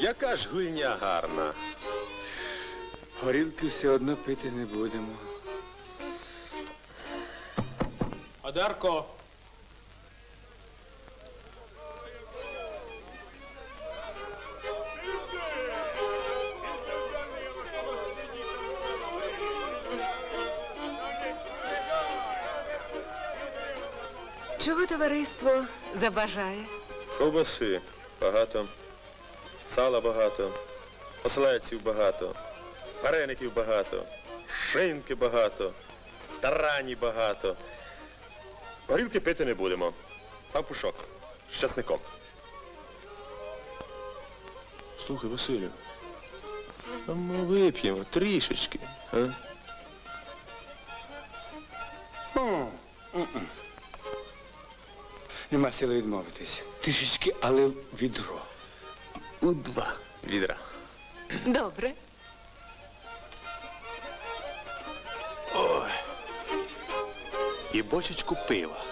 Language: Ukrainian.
Яка ж гульня гарна. Горілки все одно пити не будемо. Одарко. Чого товариство забажає? Ковбаси багато, сала багато, ослеців багато, вареників багато, шинки багато, тарані багато. Горілки пити не будемо. Папушок з часником. Слухай, Василю, ми вип'ємо трішечки. А? Нема сили відмовитись. Трішечки, але відро. У два відра. Добре. Ой. І бочечку пива.